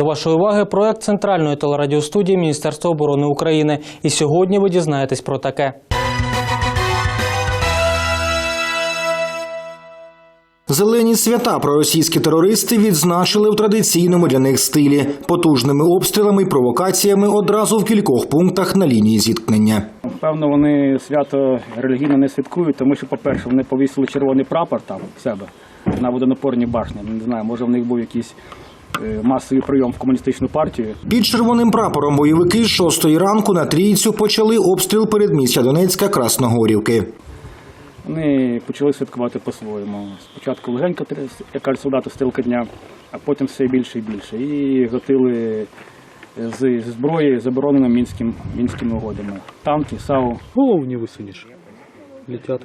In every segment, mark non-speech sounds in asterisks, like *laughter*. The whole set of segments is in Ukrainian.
До вашої уваги проект центральної телерадіостудії Міністерства оборони України. І сьогодні ви дізнаєтесь про таке. Зелені свята проросійські терористи відзначили в традиційному для них стилі потужними обстрілами і провокаціями одразу в кількох пунктах на лінії зіткнення. Певно, вони свято релігійно не святкують, тому що, по-перше, вони повісили червоний прапор там в себе на водонапорній башні. Не знаю, може в них був якийсь масовий прийом в комуністичну партію. Під червоним прапором бойовики з шостої ранку на трійцю почали обстріл передмістя Донецька Красногорівки. Вони почали святкувати по-своєму. Спочатку легенько, три- як кажуть стрілка дня, а потім все більше і більше. І готили з зброї, забороненою мінським, мінськими угодами. Танки, САУ. голову не высунешь. Летят.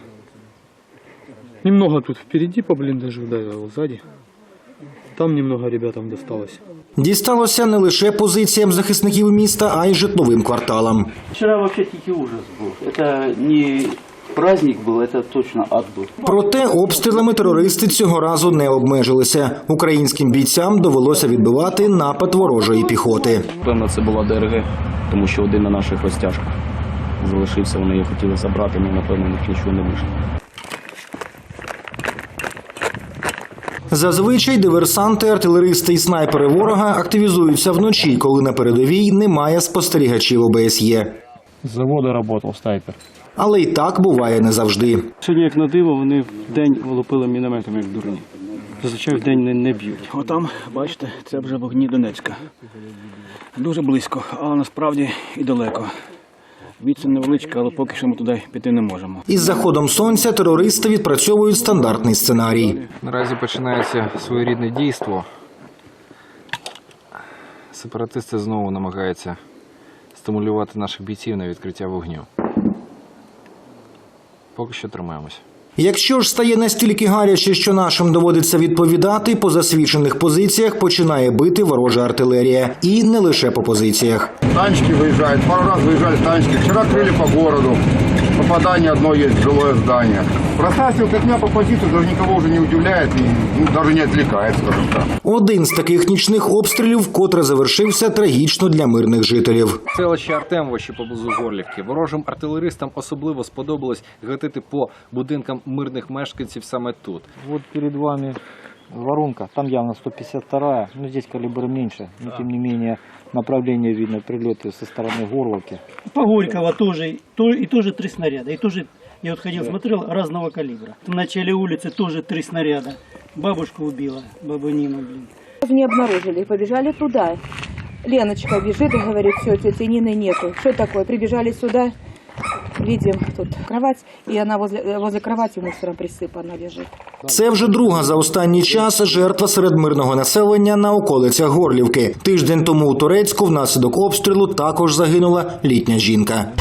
Немного тут впереди по блиндажу, да, а сзади. Там немного ребятам досталось. Дісталося не лише позиціям захисників міста, а й житловим кварталам. Вчера вообще тихий ужас был. Это не праздник был, это точно ад был. Проте обстрілами терористи цього разу не обмежилися. Українським бійцям довелося відбивати напад ворожої піхоти. Певно, це була ДРГ, тому що один на наших розтяжках залишився. Вони його хотіли забрати, але напевно у них нічого не вийшло. Зазвичай диверсанти, артилеристи і снайпери ворога активізуються вночі, коли на передовій немає спостерігачів ОБСЄ. З заводу працював снайпер. Але й так буває не завжди. Сьогодні, як на диво, вони в день лупили мінометами, як дурні. Зазвичай в день не, не б'ють. Отам, бачите, це вже вогні Донецька. Дуже близько, але насправді і далеко. Відстань невеличка, але поки що ми туди піти не можемо. Із заходом сонця терористи відпрацьовують стандартний сценарій. Наразі починається своєрідне дійство. Сепаратисти знову намагаються стимулювати наших бійців на відкриття вогню. Поки що тримаємось. Якщо ж стає настільки гаряче, що нашим доводиться відповідати, по засвідчених позиціях починає бити ворожа артилерія. І не лише по позиціях. Танчики выезжают, пару раз выезжали танчики. Вчера открыли по городу. Попадание одно есть в жилое здание. Пространство меня по позиции даже никого уже не удивляет и ну, даже не отвлекает, скажем так. Один з таких нічних обстрілів вкотре завершився трагічно для мирних жителів. Селище Артемовище поблизу Горлівки. Ворожим артилеристам особливо сподобалось гатити по будинкам мирних мешканців саме тут. Вот перед вами воронка, там явно 152-я, но здесь калибр меньше, но тем не менее направление видно, прилеты со стороны Горловки. По Горького тоже, то, и тоже три снаряда. И тоже, я вот ходил, смотрел, разного калибра. В начале улицы тоже три снаряда. Бабушку убила, бабу Нину, блин. Не обнаружили и побежали туда. Леночка бежит и говорит, все, тети Нины нету. Что такое? Прибежали сюда, видим тут кровать, і вона возле, возле кровати мусором присипана лежить. Це вже друга за останній час жертва серед мирного населення на околицях Горлівки. Тиждень тому у Турецьку внаслідок обстрілу також загинула літня жінка.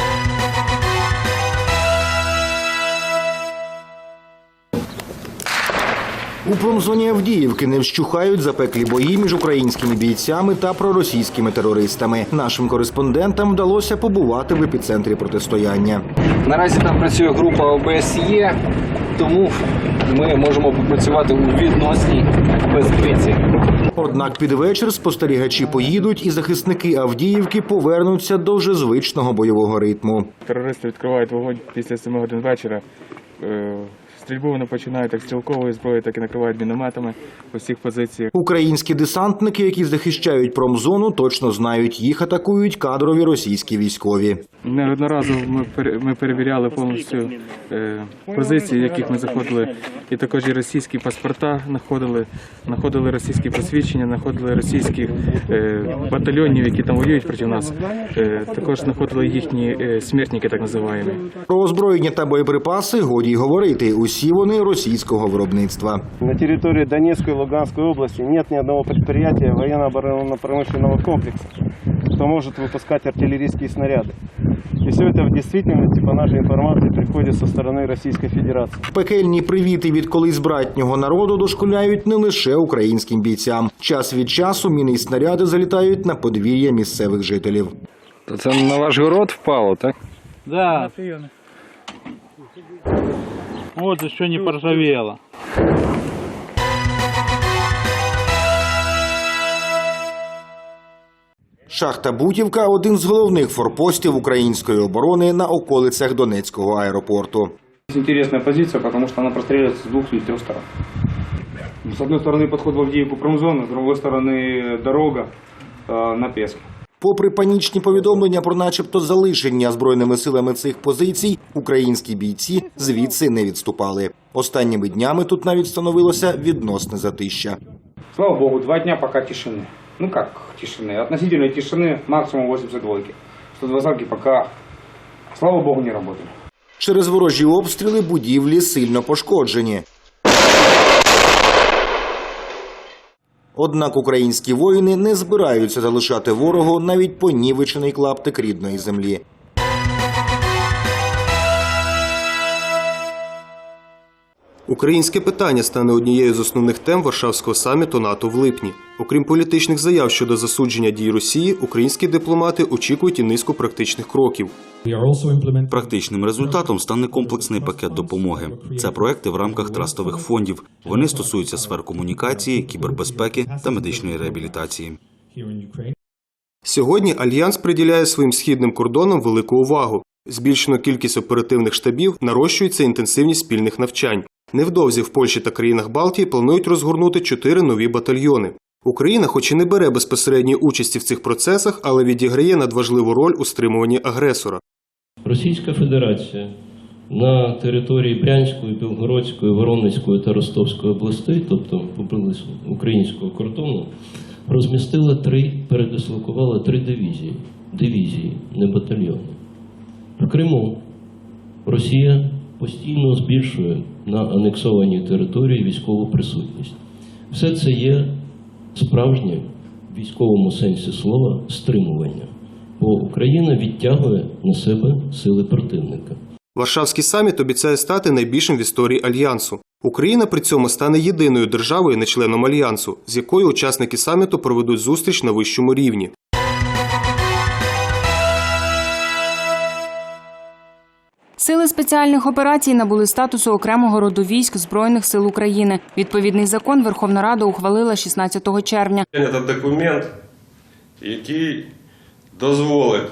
У промзоні Авдіївки не вщухають запеклі бої між українськими бійцями та проросійськими терористами. Нашим кореспондентам вдалося побувати в епіцентрі протистояння. Наразі там працює група ОБСЄ, тому ми можемо попрацювати у відносній безпеці. Однак під вечір спостерігачі поїдуть, і захисники Авдіївки повернуться до вже звичного бойового ритму. Терористи відкривають вогонь після 7 годин вечора. Стрільбу вони починають як стрілкової зброї, так і накривають мінометами по всіх позиціях. Українські десантники, які захищають промзону, точно знають, їх атакують кадрові російські військові. Неодноразово ми, ми перевіряли повністю е, позиції, в яких ми заходили, і також і російські паспорта знаходили, знаходили російські посвідчення, знаходили російських е, батальйонів, які там воюють проти нас. Е, також знаходили їхні смертники, так називаємо. Про озброєння та боєприпаси годі й говорити Усі вони російського виробництва. На территории Донецкой и Луганской области нет ни одного предприятия военно-промышленного комплекса, что может выпускать артиллерийские снаряды. И все это в действительности, по нашей информации, приходит со стороны Российской Федерации. Пекельні привіти від колись братнього народу дошкуляють не лише українським бійцям. Час від часу міни й снаряди залітають на подвір'я місцевих жителів. То це на ваш город впало, так? Да. Вот еще не поржавело. Шахта Бутівка один з головних форпостів української оборони на околицях Донецького аеропорту. Интересная позиция, потому что она простреливается с двух или трех сторон. С одной стороны подход в Авдеевку промзона, с другой стороны дорога э, на Песк. Попри панічні повідомлення про начебто залишення збройними силами цих позицій, українські бійці звідси не відступали. Останніми днями тут навіть становилося відносне затища. Слава богу, два дня пока тишины. Ну как тишины? Относительной тишины максимум 82 120 пока, слава богу, не работали. Через ворожі обстріли будівлі сильно пошкоджені. Однак українські воїни не збираються залишати ворогу навіть понівечений клаптик рідної землі. Українське питання стане однією з основних тем Варшавського саміту НАТО в липні. Окрім політичних заяв щодо засудження дій Росії, українські дипломати очікують і низку практичних кроків. Практичним результатом стане комплексний пакет допомоги. Це проекти в рамках трастових фондів. Вони стосуються сфер комунікації, кібербезпеки та медичної реабілітації. Сьогодні альянс приділяє своїм східним кордонам велику увагу. Збільшено кількість оперативних штабів, нарощується інтенсивність спільних навчань. Невдовзі в Польщі та країнах Балтії планують розгорнути чотири нові батальйони. Україна, хоч і не бере безпосередньої участі в цих процесах, але відіграє надважливу роль у стримуванні агресора. Російська Федерація на території Брянської, Білгородської, Воронезької та Ростовської областей, тобто поблизу українського кордону, розмістила три, передислокувала три дивізії. Дивізії, не батальйони. В Криму Росія постійно збільшує на анексованій території військову присутність. Все це є справжнє в військовому сенсі слова стримування, бо Україна відтягує на себе сили противника. Варшавський саміт обіцяє стати найбільшим в історії альянсу. Україна при цьому стане єдиною державою, не членом альянсу, з якою учасники саміту проведуть зустріч на вищому рівні. Сили спеціальних операцій набули статусу окремого роду військ Збройних сил України. Відповідний закон Верховна Рада ухвалила 16 червня. Це документ, який дозволить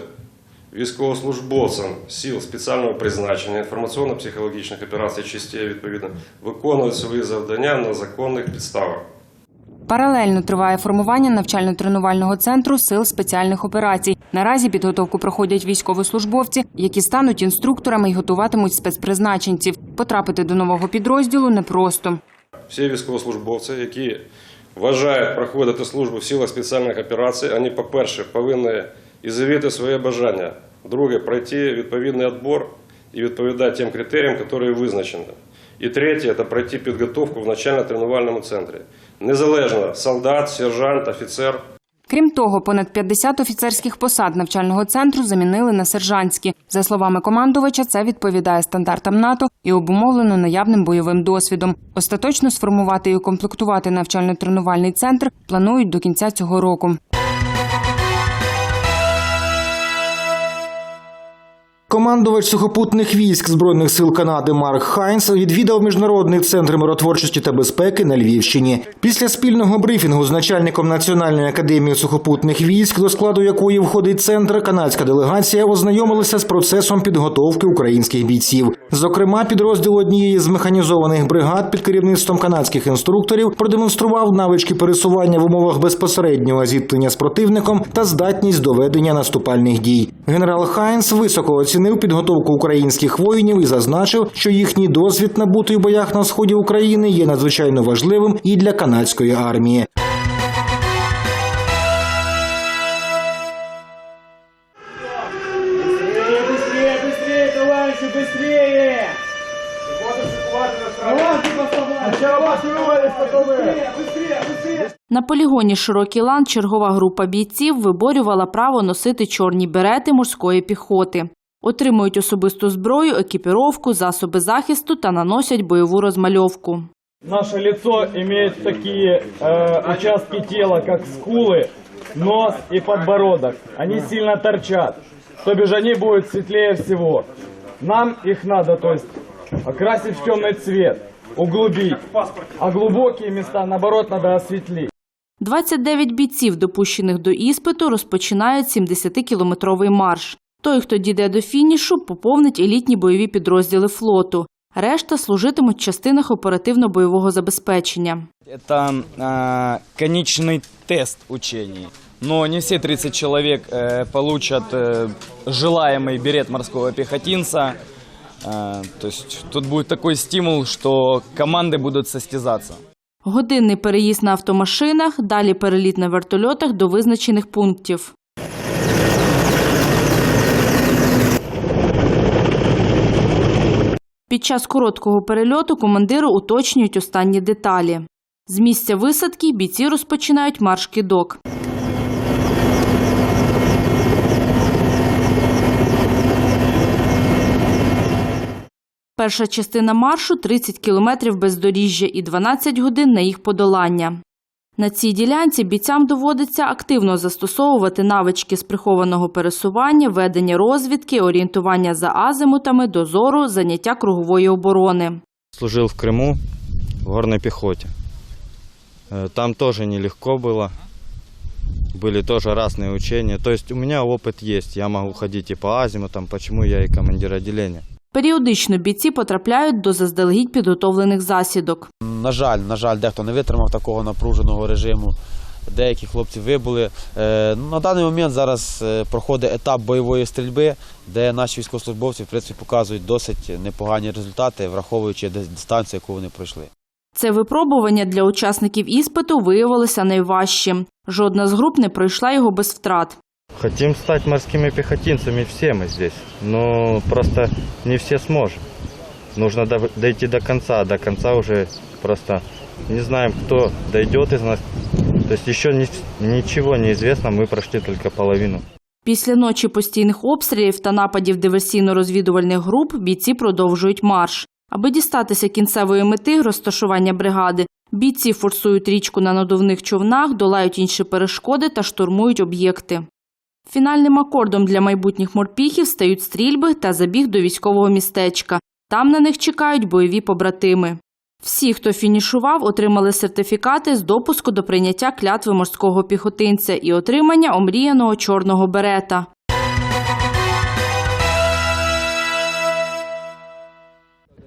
військовослужбовцям сил спеціального призначення, інформаційно-психологічних операцій частей, відповідно, виконувати свої завдання на законних підставах. Паралельно триває формування навчально-тренувального центру сил спеціальних операцій. Наразі підготовку проходять військовослужбовці, які стануть інструкторами і готуватимуть спецпризначенців. Потрапити до нового підрозділу непросто. Всі військовослужбовці, які вважають проходити службу в силах спеціальних операцій, вони, по-перше, повинні і заявити своє бажання. Друге, пройти відповідний відбор і відповідати тим критеріям, які визначені. І третє це пройти підготовку в навчально-тренувальному центрі. Незалежно солдат, сержант, офіцер. Крім того, понад 50 офіцерських посад навчального центру замінили на сержантські. За словами командувача, це відповідає стандартам НАТО і обумовлено наявним бойовим досвідом. Остаточно сформувати і укомплектувати навчально-тренувальний центр планують до кінця цього року. Командувач сухопутних військ Збройних сил Канади Марк Хайнс відвідав міжнародний центр миротворчості та безпеки на Львівщині. Після спільного брифінгу з начальником Національної академії сухопутних військ, до складу якої входить центр, канадська делегація ознайомилася з процесом підготовки українських бійців. Зокрема, підрозділ однієї з механізованих бригад під керівництвом канадських інструкторів продемонстрував навички пересування в умовах безпосереднього зіткнення з противником та здатність до ведення наступальних дій. Генерал Хайнс високо оцінив підготовку українських воїнів і зазначив, що їхній досвід набутий у боях на сході України є надзвичайно важливим і для канадської армії. Быстрее, быстрее, товарищи, быстрее! На полігоні Широкий лан чергова група бійців виборювала право носити чорні берети морської піхоти. Отримують особисту зброю, екіпіровку, засоби захисту та наносять бойову розмальовку. Наше лицо имеет такие э, участки тела, как скулы, нос и подбородок. Они сильно торчат, то бишь они будут светлее всего. Нам их надо, то есть, окрасить в темный цвет, углубить, а глубокие места, наоборот, надо осветлить. 29 бійців, допущених до іспиту, розпочинають 70-кілометровий марш. Той, хто дійде до фінішу, поповнить елітні бойові підрозділи флоту. Решта служитимуть в частинах оперативно-бойового забезпечення. Это э, конечный тест учений. Но не все 30 человек э, получат э, желаемый берет морского пехотинца. Э, то есть тут будет такой стимул, что команды будут состязаться. Годинний переїзд на автомашинах, далі переліт на вертольотах до визначених пунктів. Під час короткого перельоту командири уточнюють останні деталі. З місця висадки бійці розпочинають марш кидок. Перша частина маршу 30 кілометрів бездоріжжя і 12 годин на їх подолання. На цій ділянці бійцям доводиться активно застосовувати навички з прихованого пересування, ведення розвідки, орієнтування за азимутами, дозору, заняття кругової оборони. Служил в Крыму в горной пехоте. Э, Там тоже нелегко было. Были тоже разные учения. То есть у меня опыт есть. Я могу ходить и по азимутам, почему я и командир отделения. Періодично бійці потрапляють до заздалегідь підготовлених засідок. На жаль, на жаль, дехто не витримав такого напруженого режиму. Деякі хлопці вибули. Е, На даний момент зараз е, проходить етап бойової стрільби, де наші військовослужбовці в принципі показують досить непогані результати, враховуючи дистанцію, яку вони пройшли. Це випробування для учасників іспиту виявилося найважчим. Жодна з груп не пройшла його без втрат. Хотим стать морскими пехотинцами все мы здесь. Но просто не все сможем. Нужно дойти до конца. До конца уже просто не знаем, кто дойдет из нас. То есть еще ничего не известно, мы прошли только половину. Після ночі постійних обстрілів та нападів диверсійно-розвідувальних груп бійці продовжують марш. Аби дістатися кінцевої мети розташування бригади, бійці форсують річку на надувних човнах, долають інші перешкоди та штурмують об'єкти. Фінальним акордом для майбутніх морпіхів стають стрільби та забіг до військового містечка. Там на них чекають бойові побратими. Всі, хто фінішував, отримали сертифікати з допуску до прийняття клятви морського піхотинця і отримання омріяного чорного берета.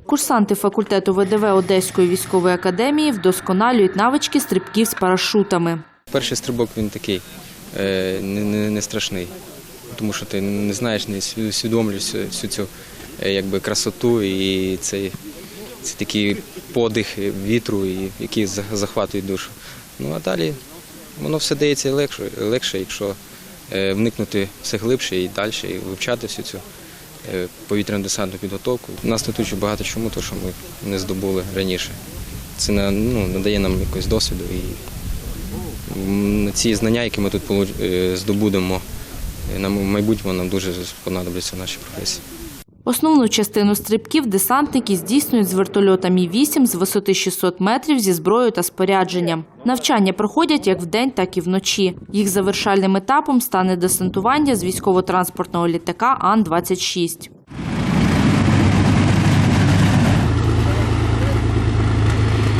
Курсанти факультету ВДВ Одеської військової академії вдосконалюють навички стрибків з парашутами. Перший стрибок він такий не, не, не страшний, тому що ти не знаєш, не усвідомлюєш всю, цю е, якби, красоту і цей, це такий подих вітру, який за- захватує душу. Ну а далі воно все дається легше, легше якщо е, вникнути все глибше і далі, і вивчати всю цю е, повітряно-десантну підготовку. Нас тут учать багато чому, то що ми не здобули раніше. Це ну, надає нам якось досвіду і Ці знання, які ми тут е, здобудемо, е, нам майбутньому нам дуже понадобляться в нашій професії. Основну частину стрибків десантники здійснюють з вертольота Мі-8 з висоти 600 метрів зі зброєю та спорядженням. Навчання проходять як вдень, так і вночі. Їх завершальним етапом стане десантування з військово-транспортного літака Ан-26.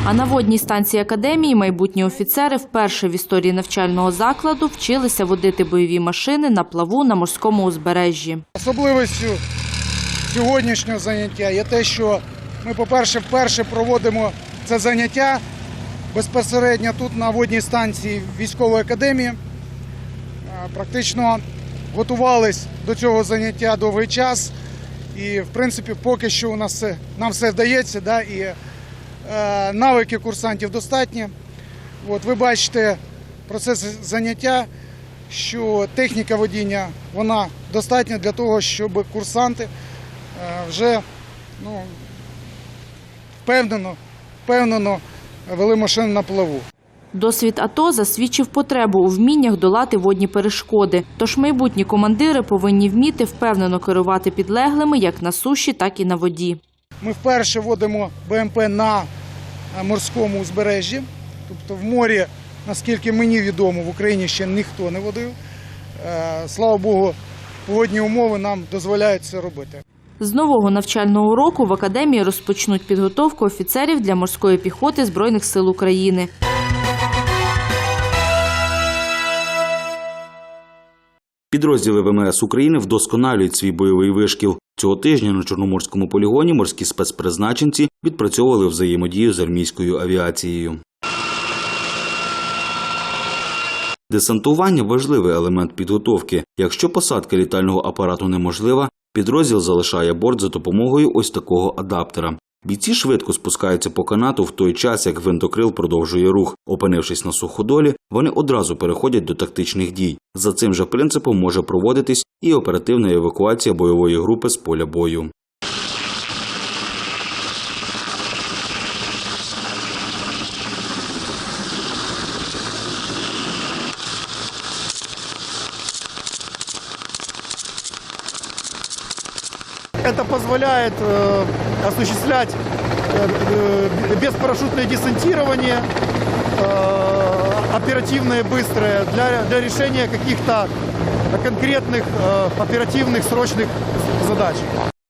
А на водній станції академії майбутні офіцери вперше в історії навчального закладу вчилися водити бойові машини на плаву на морському узбережжі. Особливістю сьогоднішнього заняття є те, що ми, по-перше, вперше проводимо це заняття безпосередньо тут на водній станції військової академії. Практично готувались до цього заняття довгий час. І, в принципі, поки що у нас нам все вдається, да, і навики курсантів достатні. От, ви бачите процес заняття, що техніка водіння вона достатня для того, щоб курсанти е, вже ну, впевнено, впевнено вели машину на плаву. Досвід АТО засвідчив потребу у вміннях долати водні перешкоди. Тож майбутні командири повинні вміти впевнено керувати підлеглими як на суші, так і на воді. Ми вперше водимо БМП на е, морському узбережжі, тобто в морі, наскільки мені відомо, в Україні ще ніхто не водив. Е, Слава Богу, погодні умови нам дозволяють це робити. З нового навчального року в академії розпочнуть підготовку офіцерів для морської піхоти Збройних сил України. Підрозділи ВМС України вдосконалюють свій бойовий вишкіл. Цього тижня на Чорноморському полігоні морські спецпризначенці відпрацьовували взаємодію з армійською авіацією. Десантування важливий елемент підготовки. Якщо посадка літального апарату неможлива, підрозділ залишає борт за допомогою ось такого адаптера. Бійці швидко спускаються по канату в той час, як гвинтокрил продовжує рух. Опинившись на суходолі, вони одразу переходять до тактичних дій. За цим же принципом може проводитись і оперативна евакуація бойової групи з поля бою. Это позволяет э, осуществлять э, э, беспарашютное десантирование, э, оперативное, быстрое, для, для решения каких-то конкретных э, оперативных, срочных задач.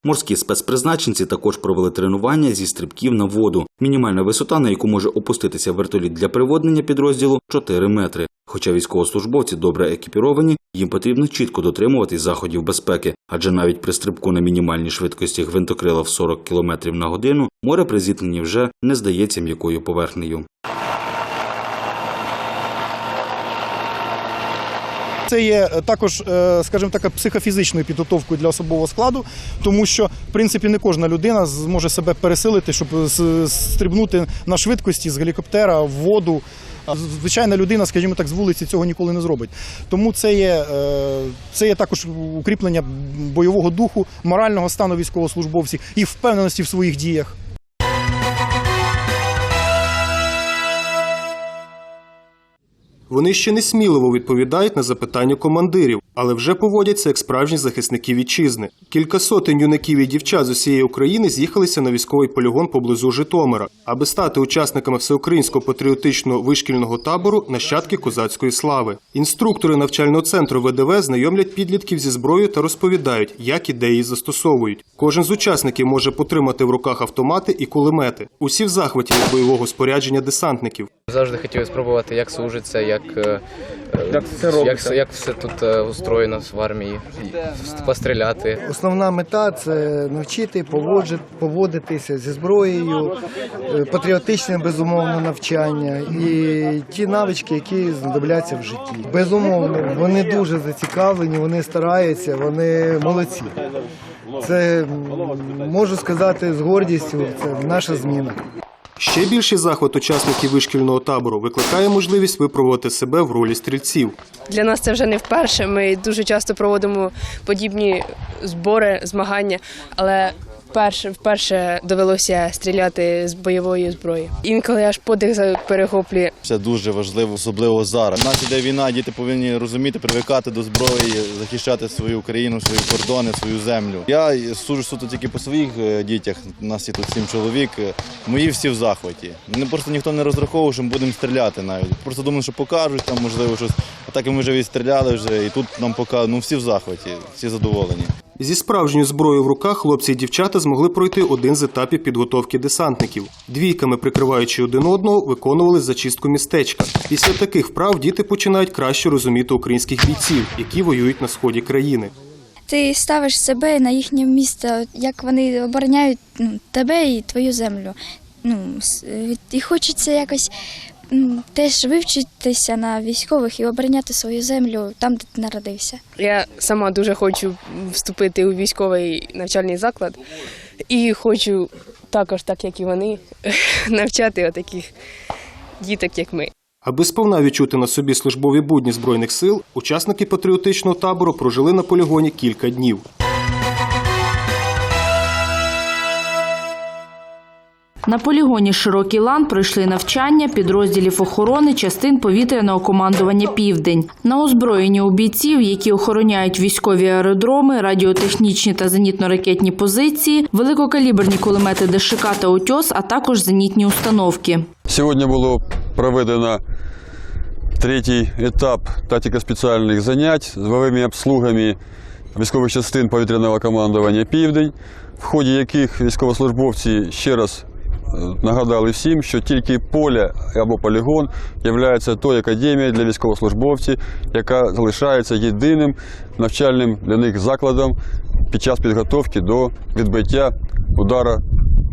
Морські спецпризначенці також провели тренування зі стрибків на воду. Мінімальна висота, на яку може опуститися вертоліт для приводнення підрозділу 4 метри. Хоча військовослужбовці добре екіпіровані, їм потрібно чітко дотримуватись заходів безпеки, адже навіть при стрибку на мінімальній швидкості гвинтокрила в 40 км на годину море при зіткненні вже не здається м'якою поверхнею. Це є е, також, е, скажімо так, психофізичною підготовкою для особового складу, тому що, в принципі, не кожна людина зможе себе пересилити, щоб стрибнути на швидкості з гелікоптера в воду. Звичайна людина, скажімо так, з вулиці цього ніколи не зробить. Тому це є, е, це є також укріплення бойового духу, морального стану військовослужбовців і впевненості в своїх діях. Вони ще не сміливо відповідають на запитання командирів, але вже поводяться як справжні захисники вітчизни. Кілька сотень юнаків і дівчат з усієї України з'їхалися на військовий полігон поблизу Житомира, аби стати учасниками всеукраїнського патріотичного вишкільного табору нащадки козацької слави. Інструктори навчального центру ВДВ знайомлять підлітків зі зброєю та розповідають, як ідеї застосовують. Кожен з учасників може потримати в руках автомати і кулемети. Усі в захваті від бойового спорядження десантників. Завжди хотів спробувати, як служиться, як, е, Як це робиться. як, як все тут е, устроєно в армії, і постріляти. Основна мета це навчити поводжи- поводитися зі зброєю, е, патріотичне безумовно навчання і ті навички, які знадобляться в житті. Безумовно, вони дуже зацікавлені, вони стараються, вони молодці. Це м, можу сказати з гордістю. Це наша зміна. Ще більший захват учасників вишкільного табору викликає можливість випробувати себе в ролі стрільців. Для нас це вже не вперше. Ми дуже часто проводимо подібні збори, змагання, але вперше, вперше довелося стріляти з бойової зброї. Інколи аж подих перехоплює. Це дуже важливо, особливо зараз. У нас іде війна, діти повинні розуміти, привикати до зброї, захищати свою країну, свої кордони, свою землю. Я сужу суто тільки по своїх е, дітях. У нас є тут сім чоловік. Мої всі в захваті. Мене просто ніхто не розраховував, що ми будемо стріляти навіть. Просто думали, що покажуть там, можливо, щось. А так і ми вже відстріляли вже, і тут нам показують. Ну всі в захваті, всі задоволені. Зі справжньою зброєю в руках хлопці і дівчата змогли пройти один з етапів підготовки десантників. Двійками, прикриваючи один одного, виконували зачистку містечка. Після таких вправ діти починають краще розуміти українських бійців, які воюють на сході країни. Ти ставиш себе на їхнє місце, як вони обороняють ну, тебе і твою землю. Ну, і хочеться якось теж вивчитися на військових і обороняти свою землю там, де ти народився. Я сама дуже хочу вступити у військовий навчальний заклад і хочу також, так як і вони, *laughs* навчати отаких діток, як ми. Аби сповна відчути на собі службові будні збройних сил, учасники патріотичного табору прожили на полігоні кілька днів. На полігоні Широкий лан пройшли навчання підрозділів охорони частин повітряного командування Південь. На озброєнні у бійців, які охороняють військові аеродроми, радіотехнічні та зенітно-ракетні позиції, великокаліберні кулемети ДШК та «Утьос», а також зенітні установки. Сьогодні було проведено третій етап тактико-спеціальних занять з бойовими обслугами військових частин повітряного командування Південь, в ході яких військовослужбовці ще раз нагадали всім, що тільки поле або полігон є тою академією для військовослужбовців, яка залишається єдиним навчальним для них закладом під час підготовки до відбиття удара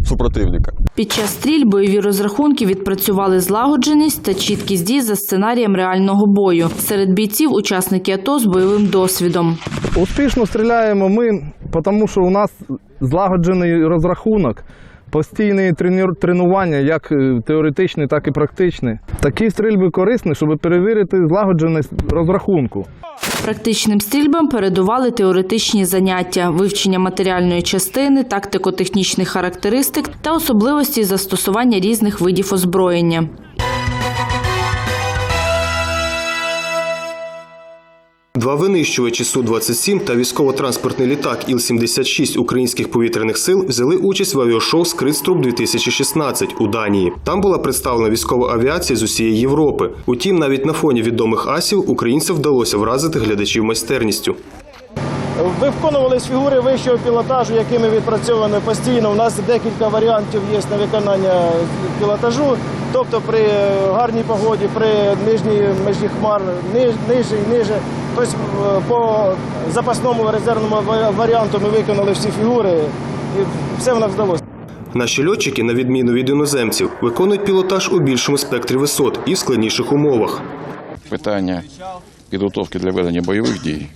супротивника. Під час стріль бойові розрахунки відпрацювали злагодженість та чіткість дій за сценарієм реального бою. Серед бійців учасники АТО з бойовим досвідом. Успішно стріляємо ми, тому що у нас злагоджений розрахунок, постійні тренування, як е, теоретичні, так і практичні. Такі стрільби корисні, щоб перевірити злагодженість розрахунку. Практичним стрільбам передували теоретичні заняття, вивчення матеріальної частини, тактико-технічних характеристик та особливості застосування різних видів озброєння. Два винищувачі Су-27 та військово-транспортний літак Іл-76 українських повітряних сил взяли участь в авіашоу Скритструб 2016 у Данії. Там була представлена військова авіація з усієї Європи. Утім, навіть на фоні відомих асів українцям вдалося вразити глядачів майстерністю. Ви Виконувались фігури вищого пілотажу, якими відпрацьовані постійно. У нас декілька варіантів є на виконання пілотажу. Тобто при гарній погоді, при нижній межі хмар, ни- ниже і ниже. Тобто е, по запасному резервному варіанту ми виконали всі фігури і все в нас вдалося. Наші льотчики, на відміну від іноземців, виконують пілотаж у більшому спектрі висот і в складніших умовах. питання підготовки для ведення бойових дій.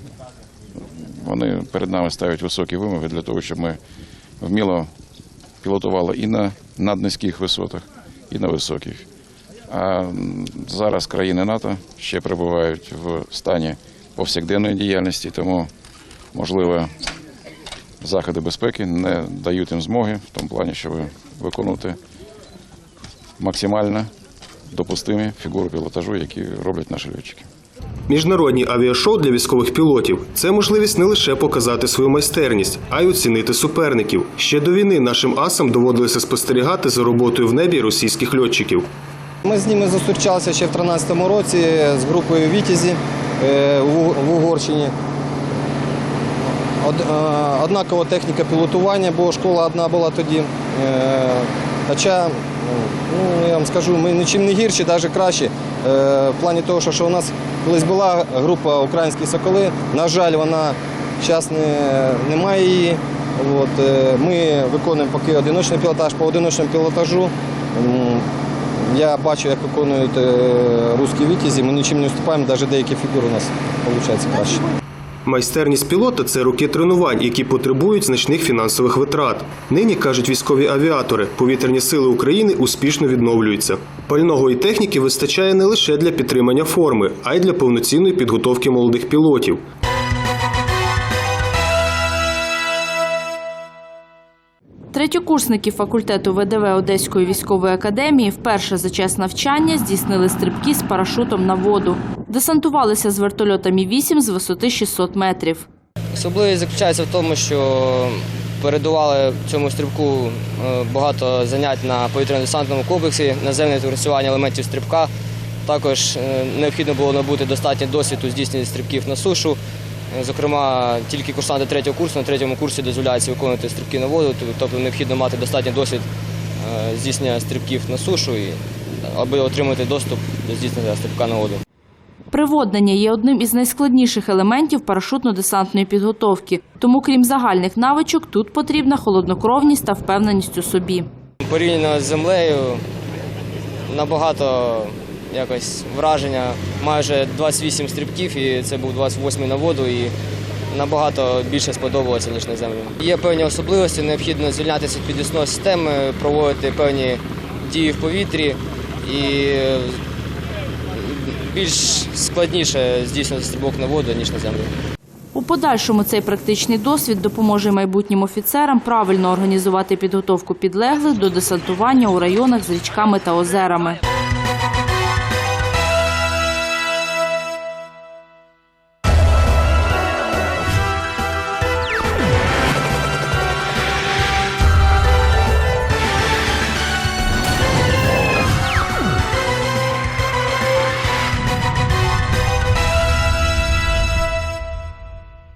Вони перед нами ставлять високі вимоги для того, щоб ми вміло пілотували і на наднизьких висотах, і на високих. А зараз країни НАТО ще перебувають в стані повсякденної діяльності, тому, можливо, заходи безпеки не дають їм змоги в тому плані, щоб виконувати максимально допустимі фігури пілотажу, які роблять наші льотчики. Міжнародні авіашоу для військових пілотів це можливість не лише показати свою майстерність, а й оцінити суперників. Ще до війни нашим асам доводилося спостерігати за роботою в небі російських льотчиків. Ми з ними зустрічалися ще в 2013 році з групою Вітязі в в Угорщині. Е, Однакова техніка пілотування, бо школа одна була тоді. Е, Хоча, ну, я вам скажу, ми нічим не гірші, навіть краще. Е, В плані того, що, у нас колись була група Українські соколи. На жаль, вона зараз не, немає її. Е, ми виконуємо поки одиночний пілотаж по одиночному пілотажу. Я бачу, як виконують е, русські вітязі. Ми нічим не вступаємо, навіть деякі фігури у нас виходить краще. Майстерність пілота це роки тренувань, які потребують значних фінансових витрат. Нині кажуть військові авіатори, повітряні сили України успішно відновлюються. Пального і техніки вистачає не лише для підтримання форми, а й для повноцінної підготовки молодих пілотів. Третьокурсники факультету ВДВ Одеської військової академії вперше за час навчання здійснили стрибки з парашутом на воду. Десантувалися з вертольота Мі-8 з висоти 600 метрів. Особливість заключається в тому, що передували цьому стрибку е, багато занять на повітряно-десантному комплексі, наземне використання елементів стрибка. Також е, необхідно було набути достатньо досвіду здійснення стрибків на сушу. Е, Зокрема, тільки курсанти третього курсу на третьому курсі дозволяється виконувати стрибки на воду, тобто необхідно мати достатній досвід е, здійснення стрибків на сушу, аби отримати доступ до здійснення стрибка на воду. Приводнення є одним із найскладніших елементів парашутно-десантної підготовки. Тому, крім загальних навичок, тут потрібна холоднокровність та впевненість у собі. Порівняно з землею набагато якось враження. Майже 28 стрибків, і це був 28 на воду, і набагато більше сподобалося, ніж на землю. Є певні особливості, необхідно звільнятися від підвісної системи, проводити певні дії в повітрі і більш складніше здійснювати стрибок на воду, ніж на землю. У подальшому цей практичний досвід допоможе майбутнім офіцерам правильно організувати підготовку підлеглих до десантування у районах з річками та озерами.